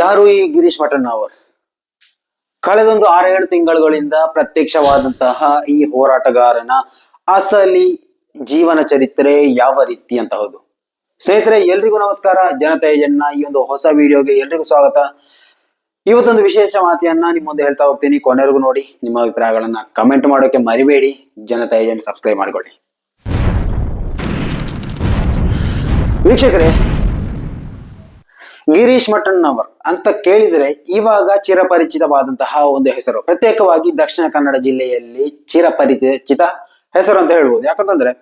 ಯಾರು ಈ ಗಿರೀಶ್ ಮಠಣ್ಣವರ್ ಕಳೆದೊಂದು ಆರೇಳು ತಿಂಗಳುಗಳಿಂದ ಪ್ರತ್ಯಕ್ಷವಾದಂತಹ ಈ ಹೋರಾಟಗಾರನ ಅಸಲಿ ಜೀವನ ಚರಿತ್ರೆ ಯಾವ ರೀತಿ ಅಂತ ಹೌದು. ಸ್ನೇಹಿತರೆ, ಎಲ್ರಿಗೂ ನಮಸ್ಕಾರ. ಜನತೆ ಜನ ಈ ಒಂದು ಹೊಸ ವಿಡಿಯೋಗೆ ಎಲ್ರಿಗೂ ಸ್ವಾಗತ. ಇವತ್ತೊಂದು ವಿಶೇಷ ಮಾತಿಯನ್ನ ನಿಮ್ಮ ಮುಂದೆ ಹೇಳ್ತಾ ಹೋಗ್ತೀನಿ. ಕೊನೆವರೆಗೂ ನೋಡಿ, ನಿಮ್ಮ ಅಭಿಪ್ರಾಯಗಳನ್ನ ಕಮೆಂಟ್ ಮಾಡೋಕೆ ಮರಿಬೇಡಿ. ಜನತಾ ಏಜೆಂಟ್ ಸಬ್ಸ್ಕ್ರೈಬ್ ಮಾಡ್ಕೊಳ್ಳಿ. ವೀಕ್ಷಕರೇ ಗಿರೀಶ್ ಮಠಣ್ಣವರ್ ಅಂತ ಕೇಳಿದರೆ ಇವಾಗ ಚಿರಪರಿಚಿತವಾದಂತಹ ಒಂದು ಹೆಸರು. ಪ್ರತ್ಯೇಕವಾಗಿ ದಕ್ಷಿಣ ಕನ್ನಡ ಜಿಲ್ಲೆಯಲ್ಲಿ ಚಿರಪರಿಚಿತ ಹೆಸರು ಅಂತ ಹೇಳ್ಬೋದು. ಯಾಕಂತಂದ್ರೆ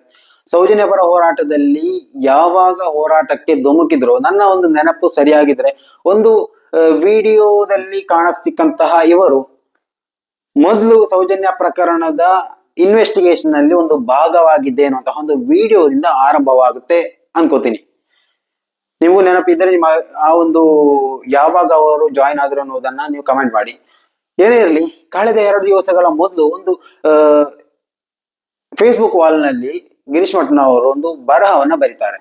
ಸೌಜನ್ಯ ಪರ ಹೋರಾಟದಲ್ಲಿ ಯಾವಾಗ ಹೋರಾಟಕ್ಕೆ ಧುಮುಕಿದ್ರು, ನನ್ನ ಒಂದು ನೆನಪು ಸರಿಯಾಗಿದ್ರೆ ಒಂದು ವಿಡಿಯೋದಲ್ಲಿ ಕಾಣಿಸ್ತಿಕ್ಕಂತಹ ಇವರು ಮೊದಲು ಸೌಜನ್ಯ ಪ್ರಕರಣದ ಇನ್ವೆಸ್ಟಿಗೇಷನ್ನಲ್ಲಿ ಒಂದು ಭಾಗವಾಗಿದ್ದೆ ಅನ್ನುವಂತಹ ಒಂದು ವಿಡಿಯೋದಿಂದ ಆರಂಭವಾಗುತ್ತೆ ಅನ್ಕೋತೀನಿ. ನೀವು ನೆನಪಿದ್ರೆ ನಿಮ್ಮ ಆ ಒಂದು ಯಾವಾಗ ಅವರು ಜಾಯಿನ್ ಆದ್ರು ಅನ್ನೋದನ್ನ ನೀವು ಕಮೆಂಟ್ ಮಾಡಿ. ಏನೇ ಇರಲಿ, ಕಳೆದ ಎರಡು ದಿವಸಗಳ ಮೊದಲು ಒಂದು ಫೇಸ್ಬುಕ್ ವಾಲ್ನಲ್ಲಿ ಗಿರೀಶ್ ಮಠನವರು ಒಂದು ಬರಹವನ್ನ ಬರೀತಾರೆ.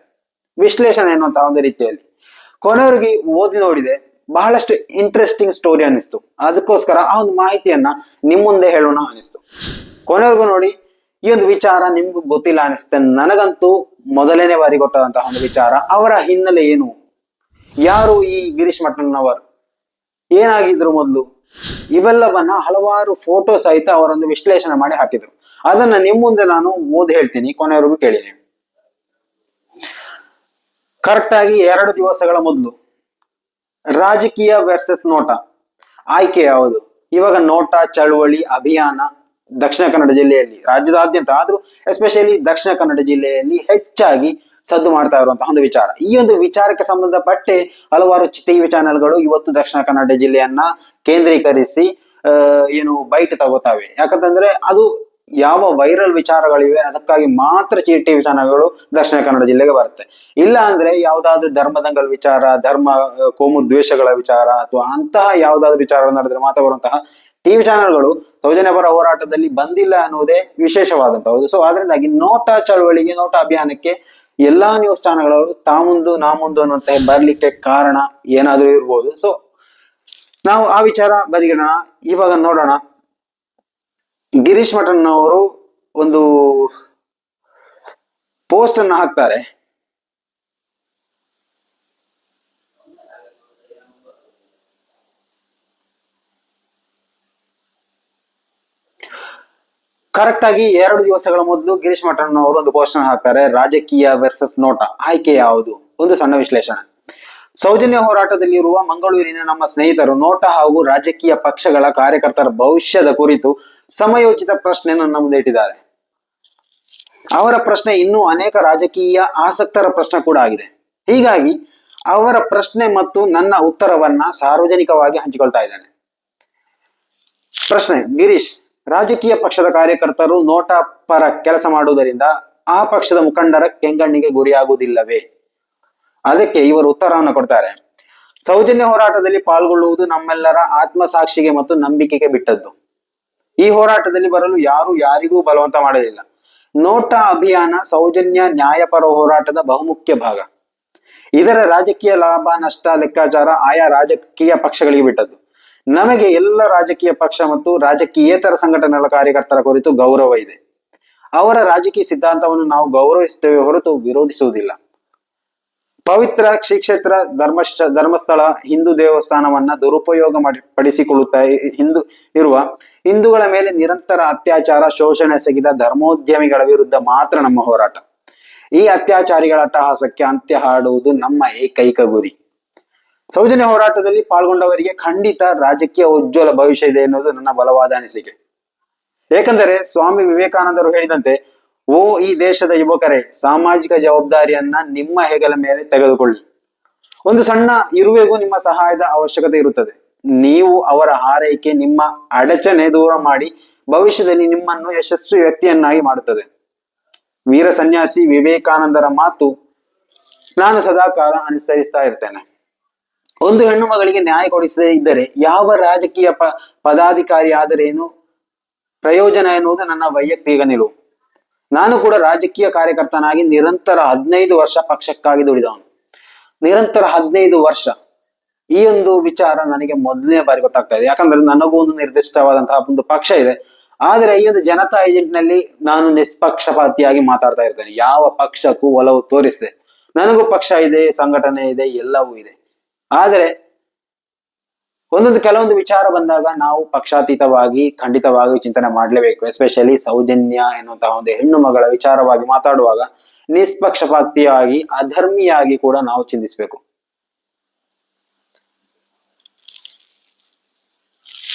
ವಿಶ್ಲೇಷಣೆ ಅನ್ನುವಂತಹ ಒಂದು ರೀತಿಯಲ್ಲಿ. ಕೊನೆಯವರಿಗೆ ಓದಿ ನೋಡಿದೆ, ಬಹಳಷ್ಟು ಇಂಟ್ರೆಸ್ಟಿಂಗ್ ಸ್ಟೋರಿ ಅನ್ನಿಸ್ತು. ಅದಕ್ಕೋಸ್ಕರ ಆ ಒಂದು ಮಾಹಿತಿಯನ್ನ ನಿಮ್ಮ ಮುಂದೆ ಹೇಳೋಣ ಅನಿಸ್ತು ಕೊನೆವರೆಗೂ ನೋಡಿ, ಈ ಒಂದು ವಿಚಾರ ನಿಮ್ಗೂ ಗೊತ್ತಿಲ್ಲ ಅನಿಸುತ್ತೆ ನನಗಂತೂ ಮೊದಲನೇ ಬಾರಿ ಗೊತ್ತಾದಂತಹ ಒಂದು ವಿಚಾರ. ಅವರ ಹಿನ್ನೆಲೆ ಏನು? ಯಾರು ಈ ಗಿರೀಶ್ ಮಠಣ್ಣನವರು ಏನಾಗಿದ್ರು ಮೊದಲು? ಇವೆಲ್ಲವನ್ನ ಹಲವಾರು ಫೋಟೋ ಸಹಿತ ಅವರೊಂದು ವಿಶ್ಲೇಷಣೆ ಮಾಡಿ ಹಾಕಿದ್ರು. ಅದನ್ನ ನಿಮ್ ಮುಂದೆ ನಾನು ಓದಿ ಹೇಳ್ತೀನಿ ಕೊನೆಯವರೆಗೂ ಕೇಳಿ ನೀವು ಕರೆಕ್ಟ್ ಆಗಿ ಎರಡು ದಿವಸಗಳ ಮೊದಲು. ರಾಜಕೀಯ ವರ್ಸಸ್ ನೋಟ. ಆಯ್ಕೆ ಯಾವುದು? ಇವಾಗ ನೋಟ, ಚಳುವಳಿ, ಅಭಿಯಾನ ದಕ್ಷಿಣ ಕನ್ನಡ ಜಿಲ್ಲೆಯಲ್ಲಿ, ರಾಜ್ಯದಾದ್ಯಂತ ಆದರೂ ಎಸ್ಪೆಷಲಿ ದಕ್ಷಿಣ ಕನ್ನಡ ಜಿಲ್ಲೆಯಲ್ಲಿ ಹೆಚ್ಚಾಗಿ ಸದ್ದು ಮಾಡ್ತಾ ಇರುವಂತಹ ಒಂದು ವಿಚಾರ. ಈ ಒಂದು ವಿಚಾರಕ್ಕೆ ಸಂಬಂಧಪಟ್ಟೆ ಹಲವಾರು ಟಿವಿ ಚಾನೆಲ್ಗಳು ಇವತ್ತು ದಕ್ಷಿಣ ಕನ್ನಡ ಜಿಲ್ಲೆಯನ್ನ ಕೇಂದ್ರೀಕರಿಸಿ ಏನು ಬೈಟ್ ತಗೋತಾವೆ. ಯಾಕಂತಂದ್ರೆ ಅದು ಯಾವ ವೈರಲ್ ವಿಚಾರಗಳಿವೆ, ಅದಕ್ಕಾಗಿ ಮಾತ್ರ ಟಿವಿ ಚಾನೆಲ್ಗಳು ದಕ್ಷಿಣ ಕನ್ನಡ ಜಿಲ್ಲೆಗೆ ಬರುತ್ತೆ. ಇಲ್ಲ ಅಂದ್ರೆ ಯಾವ್ದಾದ್ರು ಧರ್ಮದಂಗಲ್ ವಿಚಾರ, ಧರ್ಮ, ಕೋಮು ದ್ವೇಷಗಳ ವಿಚಾರ, ಅಥವಾ ಅಂತಹ ಯಾವ್ದಾದ್ರು ವಿಚಾರಗಳು ನಡೆದ್ರೆ ಮಾತ್ರ ಬರುವಂತಹ ಟಿವಿ ಚಾನೆಲ್ಗಳು ಸೌಜನ್ಯ ಪರ ಹೋರಾಟದಲ್ಲಿ ಬಂದಿಲ್ಲ ಅನ್ನೋದೇ ವಿಶೇಷವಾದಂತಹದ್ದು ಸೊ ಅದರಿಂದಾಗಿ ನೋಟಾ ಚಳವಳಿಗೆ, ನೋಟ ಅಭಿಯಾನಕ್ಕೆ ಎಲ್ಲಾ ನ್ಯೂಸ್ ಚಾನೆಲ್ಗಳು ತಾ ಮುಂದು ನಾ ಮುಂದು ಅನ್ನುವಂತೆ ಬರ್ಲಿಕ್ಕೆ ಕಾರಣ ಏನಾದ್ರೂ ಇರ್ಬೋದು. ಸೊ ನಾವು ಆ ವಿಚಾರ ಬದಿಗಿಡೋಣ. ಇವಾಗ ನೋಡೋಣ. ಗಿರೀಶ್ ಮಠನ್ ಅವರು ಒಂದು ಪೋಸ್ಟ್ ಅನ್ನು ಹಾಕ್ತಾರೆ. ಕರೆಕ್ಟ್ ಆಗಿ ಎರಡು ದಿವಸಗಳ ಮೊದಲು ಗಿರೀಶ್ ಮಠಣ್ಣ ಅವರು ಒಂದು ಘೋಷಣೆ ಹಾಕ್ತಾರೆ, ರಾಜಕೀಯ ವರ್ಸಸ್ ನೋಟ. ಆಯ್ಕೆ ಯಾವುದು? ಒಂದು ಸಣ್ಣ ವಿಶ್ಲೇಷಣೆ. ಸೌಜನ್ಯ ಹೋರಾಟದಲ್ಲಿರುವ ಮಂಗಳೂರಿನ ನಮ್ಮ ಸ್ನೇಹಿತರು ನೋಟ ಹಾಗೂ ರಾಜಕೀಯ ಪಕ್ಷಗಳ ಕಾರ್ಯಕರ್ತರ ಭವಿಷ್ಯದ ಕುರಿತು ಸಮಯೋಚಿತ ಪ್ರಶ್ನೆಯನ್ನು ನಮ್ಮ ಮುಂದೆ ಇಟ್ಟಿದ್ದಾರೆ. ಅವರ ಪ್ರಶ್ನೆ ಇನ್ನೂ ಅನೇಕ ರಾಜಕೀಯ ಆಸಕ್ತರ ಪ್ರಶ್ನೆ ಕೂಡ ಆಗಿದೆ. ಹೀಗಾಗಿ ಅವರ ಪ್ರಶ್ನೆ ಮತ್ತು ನನ್ನ ಉತ್ತರವನ್ನ ಸಾರ್ವಜನಿಕವಾಗಿ ಹಂಚಿಕೊಳ್ತಾ ಇದ್ದಾನೆ. ಪ್ರಶ್ನೆ, ಗಿರೀಶ್ ರಾಜಕೀಯ ಪಕ್ಷದ ಕಾರ್ಯಕರ್ತರು ನೋಟಾ ಪರ ಕೆಲಸ ಮಾಡುವುದರಿಂದ ಆ ಪಕ್ಷದ ಮುಖಂಡರ ಕೆಂಗಣ್ಣಿಗೆ ಗುರಿಯಾಗುವುದಿಲ್ಲವೇ? ಅದಕ್ಕೆ ಇವರು ಉತ್ತರವನ್ನು ಕೊಡ್ತಾರೆ. ಸೌಜನ್ಯ ಹೋರಾಟದಲ್ಲಿ ಪಾಲ್ಗೊಳ್ಳುವುದು ನಮ್ಮೆಲ್ಲರ ಆತ್ಮಸಾಕ್ಷಿಗೆ ಮತ್ತು ನಂಬಿಕೆಗೆ ಬಿಟ್ಟದ್ದು. ಈ ಹೋರಾಟದಲ್ಲಿ ಬರಲು ಯಾರು ಯಾರಿಗೂ ಬಲವಂತ ಮಾಡಲಿಲ್ಲ. ನೋಟಾ ಅಭಿಯಾನ ಸೌಜನ್ಯ ನ್ಯಾಯಪರ ಹೋರಾಟದ ಬಹುಮುಖ್ಯ ಭಾಗ. ಇದರ ರಾಜಕೀಯ ಲಾಭ, ನಷ್ಟ, ಲೆಕ್ಕಾಚಾರ ಆಯಾ ರಾಜಕೀಯ ಪಕ್ಷಗಳಿಗೆ ಬಿಟ್ಟದ್ದು. ನಮಗೆ ಎಲ್ಲ ರಾಜಕೀಯ ಪಕ್ಷ ಮತ್ತು ರಾಜಕೀಯೇತರ ಸಂಘಟನೆಗಳ ಕಾರ್ಯಕರ್ತರ ಕುರಿತು ಗೌರವ ಇದೆ. ಅವರ ರಾಜಕೀಯ ಸಿದ್ಧಾಂತವನ್ನು ನಾವು ಗೌರವಿಸುತ್ತೇವೆ ಹೊರತು ವಿರೋಧಿಸುವುದಿಲ್ಲ. ಪವಿತ್ರ ಶ್ರೀಕ್ಷೇತ್ರ ಧರ್ಮ ಧರ್ಮಸ್ಥಳ ಹಿಂದೂ ದೇವಸ್ಥಾನವನ್ನ ದುರುಪಯೋಗ ಮಾಡಿ, ಪಡಿಸಿಕೊಳ್ಳುತ್ತಾ ಹಿಂದೂ ಇರುವ ಹಿಂದೂಗಳ ಮೇಲೆ ನಿರಂತರ ಅತ್ಯಾಚಾರ, ಶೋಷಣೆ ಸಗಿದ ಧರ್ಮೋದ್ಯಮಿಗಳ ವಿರುದ್ಧ ಮಾತ್ರ ನಮ್ಮ ಹೋರಾಟ. ಈ ಅತ್ಯಾಚಾರಿಗಳ ಅಟ್ಟಹಾಸಕ್ಕೆ ಅಂತ್ಯ ಹಾಡುವುದು ನಮ್ಮ ಏಕೈಕ ಗುರಿ. ಸೌಜನ್ಯ ಹೋರಾಟದಲ್ಲಿ ಪಾಲ್ಗೊಂಡವರಿಗೆ ಖಂಡಿತ ರಾಜಕೀಯ ಉಜ್ವಲ ಭವಿಷ್ಯ ಇದೆ ಎನ್ನುವುದು ನನ್ನ ಬಲವಾದ ಅನಿಸಿಕೆ. ಏಕೆಂದರೆ ಸ್ವಾಮಿ ವಿವೇಕಾನಂದರು ಹೇಳಿದಂತೆ, ಓ ಈ ದೇಶದ ಯುವಕರೇ, ಸಾಮಾಜಿಕ ಜವಾಬ್ದಾರಿಯನ್ನ ನಿಮ್ಮ ಹೆಗಲ ಮೇಲೆ ತೆಗೆದುಕೊಳ್ಳಿ. ಒಂದು ಸಣ್ಣ ಇರುವೆಗೂ ನಿಮ್ಮ ಸಹಾಯದ ಅವಶ್ಯಕತೆ ಇರುತ್ತದೆ. ನೀವು ಅವರ ಹಾರೈಕೆ ನಿಮ್ಮ ಅಡಚಣೆ ದೂರ ಮಾಡಿ ಭವಿಷ್ಯದಲ್ಲಿ ನಿಮ್ಮನ್ನು ಯಶಸ್ವಿ ವ್ಯಕ್ತಿಯನ್ನಾಗಿ ಮಾಡುತ್ತದೆ. ವೀರ ಸನ್ಯಾಸಿ ವಿವೇಕಾನಂದರ ಮಾತು ನಾನು ಸದಾಕಾಲ ಅನುಸರಿಸ್ತಾ ಇರ್ತೇನೆ. ಒಂದು ಹೆಣ್ಣು ಮಗಳಿಗೆ ನ್ಯಾಯ ಕೊಡಿಸದೇ ಇದ್ದರೆ ಯಾವ ರಾಜಕೀಯ ಪ, ಪದಾಧಿಕಾರಿ ಆದರೇನು ಪ್ರಯೋಜನ ಎನ್ನುವುದು ನನ್ನ ವೈಯಕ್ತಿಕ ನಿಲುವು. ನಾನು ಕೂಡ ರಾಜಕೀಯ ಕಾರ್ಯಕರ್ತನಾಗಿ ನಿರಂತರ ಹದಿನೈದು ವರ್ಷ ಪಕ್ಷಕ್ಕಾಗಿ ದುಡಿದವನು. ನಿರಂತರ ಹದಿನೈದು ವರ್ಷ. ಈ ಒಂದು ವಿಚಾರ ನನಗೆ ಮೊದಲನೇ ಬಾರಿ ಗೊತ್ತಾಗ್ತಾ ಇದೆ. ಯಾಕಂದ್ರೆ ನನಗೂ ಒಂದು ನಿರ್ದಿಷ್ಟವಾದಂತಹ ಒಂದು ಪಕ್ಷ ಇದೆ. ಆದ್ರೆ ಈ ಒಂದು ಜನತಾ ಏಜೆಂಟ್ನಲ್ಲಿ ನಾನು ನಿಷ್ಪಕ್ಷಪಾತಿಯಾಗಿ ಮಾತಾಡ್ತಾ ಇರ್ತೇನೆ. ಯಾವ ಪಕ್ಷಕ್ಕೂ ಒಲವು ತೋರಿಸಿದೆ. ನನಗೂ ಪಕ್ಷ ಇದೆ, ಸಂಘಟನೆ ಇದೆ, ಎಲ್ಲವೂ ಇದೆ. ಆದ್ರೆ ಒಂದೊಂದು ಕೆಲವೊಂದು ವಿಚಾರ ಬಂದಾಗ ನಾವು ಪಕ್ಷಾತೀತವಾಗಿ, ಖಂಡಿತವಾಗಿ ಚಿಂತನೆ ಮಾಡಲೇಬೇಕು. ಎಸ್ಪೆಷಲಿ ಸೌಜನ್ಯ ಎನ್ನುವಂತಹ ಒಂದು ಹೆಣ್ಣು ಮಗಳ ವಿಚಾರವಾಗಿ ಮಾತಾಡುವಾಗ ನಿಷ್ಪಕ್ಷಪಾತಿಯಾಗಿ, ಅಧರ್ಮಿಯಾಗಿ ಕೂಡ ನಾವು ಚಿಂತಿಸಬೇಕು.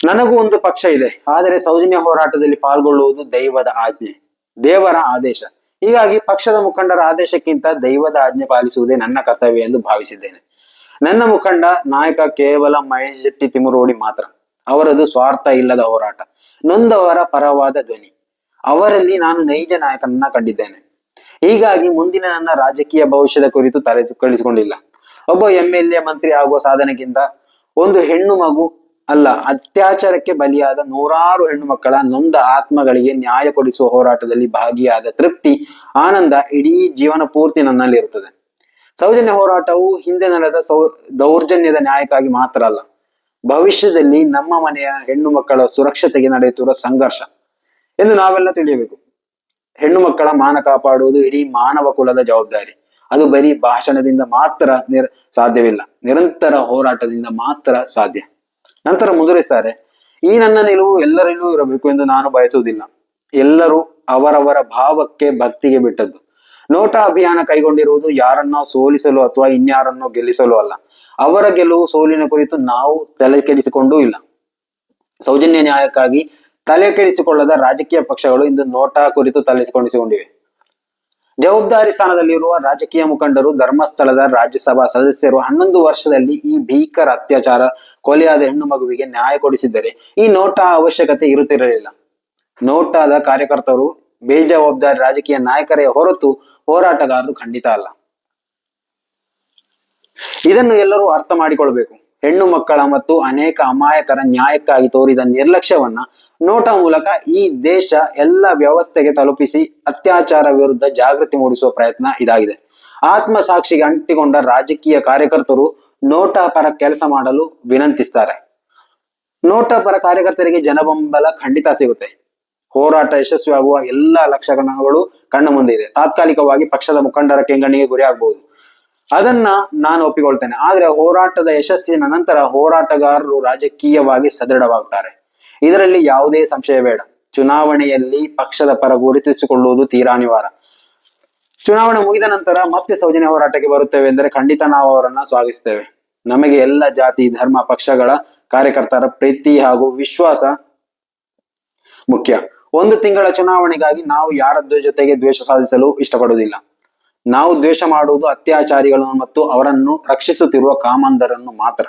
ನನಗೂ ಒಂದು ಪಕ್ಷ ಇದೆ. ಆದರೆ ಸೌಜನ್ಯ ಹೋರಾಟದಲ್ಲಿ ಪಾಲ್ಗೊಳ್ಳುವುದು ದೈವದ ಆಜ್ಞೆ, ದೇವರ ಆದೇಶ. ಹೀಗಾಗಿ ಪಕ್ಷದ ಮುಖಂಡರ ಆದೇಶಕ್ಕಿಂತ ದೈವದ ಆಜ್ಞೆ ಪಾಲಿಸುವುದೇ ನನ್ನ ಕರ್ತವ್ಯ ಎಂದು ಭಾವಿಸಿದ್ದೇನೆ. ನನ್ನ ಮುಖಂಡ ನಾಯಕ ಕೇವಲ ಮಹೇಶ್ ಶೆಟ್ಟಿ ತಿಮುರೋಡಿ ಮಾತ್ರ. ಅವರದು ಸ್ವಾರ್ಥ ಇಲ್ಲದ ಹೋರಾಟ. ನೊಂದವರ ಪರವಾದ ಧ್ವನಿ. ಅವರಲ್ಲಿ ನಾನು ನೈಜ ನಾಯಕನನ್ನ ಕಂಡಿದ್ದೇನೆ. ಹೀಗಾಗಿ ಮುಂದಿನ ನನ್ನ ರಾಜಕೀಯ ಭವಿಷ್ಯದ ಕುರಿತು ತಲೆ ಕಳಿಸಿಕೊಂಡಿಲ್ಲ ಒಬ್ಬ ಎಂ ಎಲ್ ಎ ಮಂತ್ರಿ ಆಗುವ ಸಾಧನೆಗಿಂತ ಒಂದು ಹೆಣ್ಣು ಮಗು ಅಲ್ಲ, ಅತ್ಯಾಚಾರಕ್ಕೆ ಬಲಿಯಾದ ನೂರಾರು ಹೆಣ್ಣು ಮಕ್ಕಳ ನೊಂದ ಆತ್ಮಗಳಿಗೆ ನ್ಯಾಯ ಕೊಡಿಸುವ ಹೋರಾಟದಲ್ಲಿ ಭಾಗಿಯಾದ ತೃಪ್ತಿ, ಆನಂದ ಇಡೀ ಜೀವನ ಪೂರ್ತಿ ನನ್ನಲ್ಲಿ ಇರುತ್ತದೆ ಸೌಜನ್ಯ ಹೋರಾಟವು ಹಿಂದೆ ನಡೆದ ಸೌ, ದೌರ್ಜನ್ಯದ ನ್ಯಾಯಕ್ಕಾಗಿ ಮಾತ್ರ ಅಲ್ಲ, ಭವಿಷ್ಯದಲ್ಲಿ ನಮ್ಮ ಮನೆಯ ಹೆಣ್ಣು ಮಕ್ಕಳ ಸುರಕ್ಷತೆಗೆ ನಡೆಯುತ್ತಿರುವ ಸಂಘರ್ಷ ಎಂದು ನಾವೆಲ್ಲ ತಿಳಿಯಬೇಕು. ಹೆಣ್ಣು ಮಕ್ಕಳ ಮಾನ ಕಾಪಾಡುವುದು ಇಡೀ ಮಾನವ ಕುಲದ ಜವಾಬ್ದಾರಿ. ಅದು ಬರೀ ಭಾಷಣದಿಂದ ಮಾತ್ರ ನಿರ್, ಸಾಧ್ಯವಿಲ್ಲ, ನಿರಂತರ ಹೋರಾಟದಿಂದ ಮಾತ್ರ ಸಾಧ್ಯ. ನಂತರ ಮುಂದುವರಿಸ್ತಾರೆ ಈ ನನ್ನ ನಿಲುವು ಎಲ್ಲರಲ್ಲೂ ಇರಬೇಕು ಎಂದು ನಾನು ಬಯಸುವುದಿಲ್ಲ. ಎಲ್ಲರೂ ಅವರವರ ಭಾವಕ್ಕೆ ಭಕ್ತಿಗೆ ಬಿಟ್ಟದ್ದು. ನೋಟ ಅಭಿಯಾನ ಕೈಗೊಂಡಿರುವುದು ಯಾರನ್ನ ಸೋಲಿಸಲು ಅಥವಾ ಇನ್ಯಾರನ್ನೋ ಗೆಲ್ಲಿಸಲು ಅಲ್ಲ. ಅವರ ಗೆಲುವು ಸೋಲಿನ ಕುರಿತು ನಾವು ತಲೆ ಕೆಡಿಸಿಕೊಂಡೂ ಇಲ್ಲ. ಸೌಜನ್ಯ ನ್ಯಾಯಕ್ಕಾಗಿ ತಲೆ ಕೆಡಿಸಿಕೊಳ್ಳದ ರಾಜಕೀಯ ಪಕ್ಷಗಳು ಇಂದು ನೋಟಾ ಕುರಿತು ತಲೆಸಿಕೊಂಡಿಸಿಕೊಂಡಿವೆ ಜವಾಬ್ದಾರಿ ಸ್ಥಾನದಲ್ಲಿರುವ ರಾಜಕೀಯ ಮುಖಂಡರು, ಧರ್ಮಸ್ಥಳದ ರಾಜ್ಯಸಭಾ ಸದಸ್ಯರು ಹನ್ನೊಂದು ವರ್ಷದಲ್ಲಿ ಈ ಭೀಕರ ಅತ್ಯಾಚಾರ ಕೊಲೆಯಾದ ಹೆಣ್ಣು ಮಗುವಿಗೆ ನ್ಯಾಯ ಕೊಡಿಸಿದ್ದರೆ ಈ ನೋಟಾ ಅವಶ್ಯಕತೆ ಇರುತ್ತಿರಲಿಲ್ಲ. ನೋಟಾದ ಕಾರ್ಯಕರ್ತರು ಬೇಜವಾಬ್ದಾರಿ ರಾಜಕೀಯ ನಾಯಕರೇ ಹೊರತು ಹೋರಾಟಗಾರರು ಖಂಡಿತ ಅಲ್ಲ. ಇದನ್ನು ಎಲ್ಲರೂ ಅರ್ಥ ಮಾಡಿಕೊಳ್ಬೇಕು. ಹೆಣ್ಣು ಮಕ್ಕಳ ಮತ್ತು ಅನೇಕ ಅಮಾಯಕರ ನ್ಯಾಯಕ್ಕಾಗಿ ತೋರಿದ ನಿರ್ಲಕ್ಷ್ಯವನ್ನ ನೋಟ ಮೂಲಕ ಈ ದೇಶ ಎಲ್ಲ ವ್ಯವಸ್ಥೆಗೆ ತಲುಪಿಸಿ ಅತ್ಯಾಚಾರ ವಿರುದ್ಧ ಜಾಗೃತಿ ಮೂಡಿಸುವ ಪ್ರಯತ್ನ ಇದಾಗಿದೆ. ಆತ್ಮ ಸಾಕ್ಷಿಗೆ ಅಂಟಿಕೊಂಡ ರಾಜಕೀಯ ಕಾರ್ಯಕರ್ತರು ನೋಟ ಪರ ಕೆಲಸ ಮಾಡಲು ವಿನಂತಿಸ್ತಾರೆ. ನೋಟ ಪರ ಕಾರ್ಯಕರ್ತರಿಗೆ ಜನಬೆಂಬಲ ಖಂಡಿತ ಸಿಗುತ್ತೆ. ಹೋರಾಟ ಯಶಸ್ವಿಯಾಗುವ ಎಲ್ಲಾ ಲಕ್ಷಣಗಳು ಕಣ್ಣ ಮುಂದೆ ಇದೆ. ತಾತ್ಕಾಲಿಕವಾಗಿ ಪಕ್ಷದ ಮುಖಂಡರ ಕೆಂಗಣ್ಣಿಗೆ ಗುರಿ ಆಗಬಹುದು ಅದನ್ನ ನಾನು ಒಪ್ಪಿಕೊಳ್ತೇನೆ. ಆದ್ರೆ ಹೋರಾಟದ ಯಶಸ್ಸಿನ ನಂತರ ಹೋರಾಟಗಾರರು ರಾಜಕೀಯವಾಗಿ ಸದೃಢವಾಗುತ್ತಾರೆ ಇದರಲ್ಲಿ ಯಾವುದೇ ಸಂಶಯ ಬೇಡ. ಚುನಾವಣೆಯಲ್ಲಿ ಪಕ್ಷದ ಪರ ಗುರುತಿಸಿಕೊಳ್ಳುವುದು ತೀರಾ ಅನಿವಾರ್ಯ. ಚುನಾವಣೆ ಮುಗಿದ ನಂತರ ಮತ್ತೆ ಸೌಜನ್ಯ ಹೋರಾಟಕ್ಕೆ ಬರುತ್ತೇವೆ ಎಂದರೆ ಖಂಡಿತ ನಾವು ಅವರನ್ನ ಸ್ವಾಗತಿಸ್ತೇವೆ. ನಮಗೆ ಎಲ್ಲ ಜಾತಿ, ಧರ್ಮ, ಪಕ್ಷಗಳ ಕಾರ್ಯಕರ್ತರ ಪ್ರೀತಿ ಹಾಗೂ ವಿಶ್ವಾಸ ಮುಖ್ಯ. ಒಂದು ತಿಂಗಳ ಚುನಾವಣೆಗಾಗಿ ನಾವು ಯಾರದ್ದು ಜೊತೆಗೆ ದ್ವೇಷ ಸಾಧಿಸಲು ಇಷ್ಟಪಡುವುದಿಲ್ಲ. ನಾವು ದ್ವೇಷ ಮಾಡುವುದು ಅತ್ಯಾಚಾರಿಗಳನ್ನು ಮತ್ತು ಅವರನ್ನು ರಕ್ಷಿಸುತ್ತಿರುವ ಕಾಮಂದರನ್ನು ಮಾತ್ರ.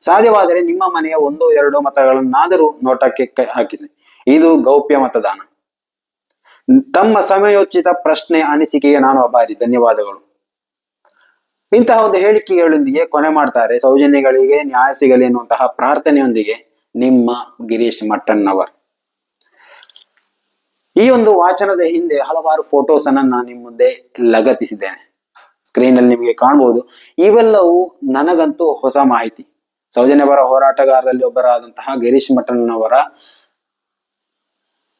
ಸಾಧ್ಯವಾದರೆ ನಿಮ್ಮ ಮನೆಯ ಒಂದು ಎರಡು ಮತಗಳನ್ನಾದರೂ ನೋಟಕ್ಕೆ ಹಾಕಿಸಿ. ಇದು ಗೌಪ್ಯ ಮತದಾನ. ತಮ್ಮ ಸಮಯೋಚಿತ ಪ್ರಶ್ನೆ ಅನಿಸಿಕೆಗೆ ನಾನು ಅಭಾರಿ ಧನ್ಯವಾದಗಳು. ಇಂತಹ ಒಂದು ಹೇಳಿಕೆಗಳೊಂದಿಗೆ ಕೊನೆ ಮಾಡ್ತಾರೆ. ಸೌಜನ್ಯಗಳಿಗೆ ನ್ಯಾಯ ಸಿಗಲಿ ಎನ್ನುವಂತಹ ಪ್ರಾರ್ಥನೆಯೊಂದಿಗೆ ನಿಮ್ಮ ಗಿರೀಶ್ ಮಟ್ಟಣ್ಣವರ್. ಈ ಒಂದು ವಾಚನದ ಹಿಂದೆ ಹಲವಾರು ಫೋಟೋಸ್ ಅನ್ನ ನಾನು ನಿಮ್ಮ ಮುಂದೆ ಲಗತ್ತಿಸಿದ್ದೇನೆ. ಸ್ಕ್ರೀನ್ ಅಲ್ಲಿ ನಿಮಗೆ ಕಾಣಬಹುದು ಇವೆಲ್ಲವೂ ನನಗಂತೂ ಹೊಸ ಮಾಹಿತಿ. ಸೌಜನ್ಯವರ ಹೋರಾಟಗಾರರಲ್ಲಿ ಒಬ್ಬರಾದಂತಹ ಗಿರೀಶ್ ಮಠಣ್ಣವರ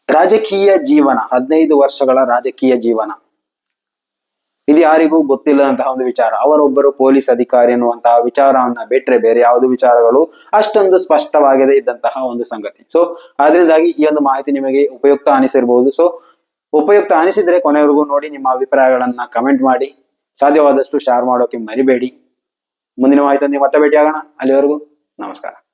ರಾಜಕೀಯ ಜೀವನ, ಹದಿನೈದು ವರ್ಷಗಳ ರಾಜಕೀಯ ಜೀವನ. ಇದು ಯಾರಿಗೂ ಗೊತ್ತಿಲ್ಲದಂತಹ ಒಂದು ವಿಚಾರ. ಅವರೊಬ್ಬರು ಪೊಲೀಸ್ ಅಧಿಕಾರಿ ಎನ್ನುವಂತಹ ವಿಚಾರವನ್ನ ಬಿಟ್ರೆ ಬೇರೆ ಯಾವುದು ವಿಚಾರಗಳು ಅಷ್ಟೊಂದು ಸ್ಪಷ್ಟವಾಗದೇ ಇದ್ದಂತಹ ಒಂದು ಸಂಗತಿ. ಸೊ ಅದರಿಂದಾಗಿ ಈ ಒಂದು ಮಾಹಿತಿ ನಿಮಗೆ ಉಪಯುಕ್ತ ಅನಿಸಿರ್ಬಹುದು ಸೊ ಉಪಯುಕ್ತ ಅನಿಸಿದ್ರೆ ಕೊನೆವರೆಗೂ ನೋಡಿ ನಿಮ್ಮ ಅಭಿಪ್ರಾಯಗಳನ್ನ ಕಮೆಂಟ್ ಮಾಡಿ. ಸಾಧ್ಯವಾದಷ್ಟು ಶೇರ್ ಮಾಡೋಕೆ ಮರಿಬೇಡಿ. ಮುಂದಿನ ಮಾಹಿತಿ ಮತ್ತೆ ಭೇಟಿಯಾಗೋಣ. ಅಲ್ಲಿವರೆಗೂ ನಮಸ್ಕಾರ.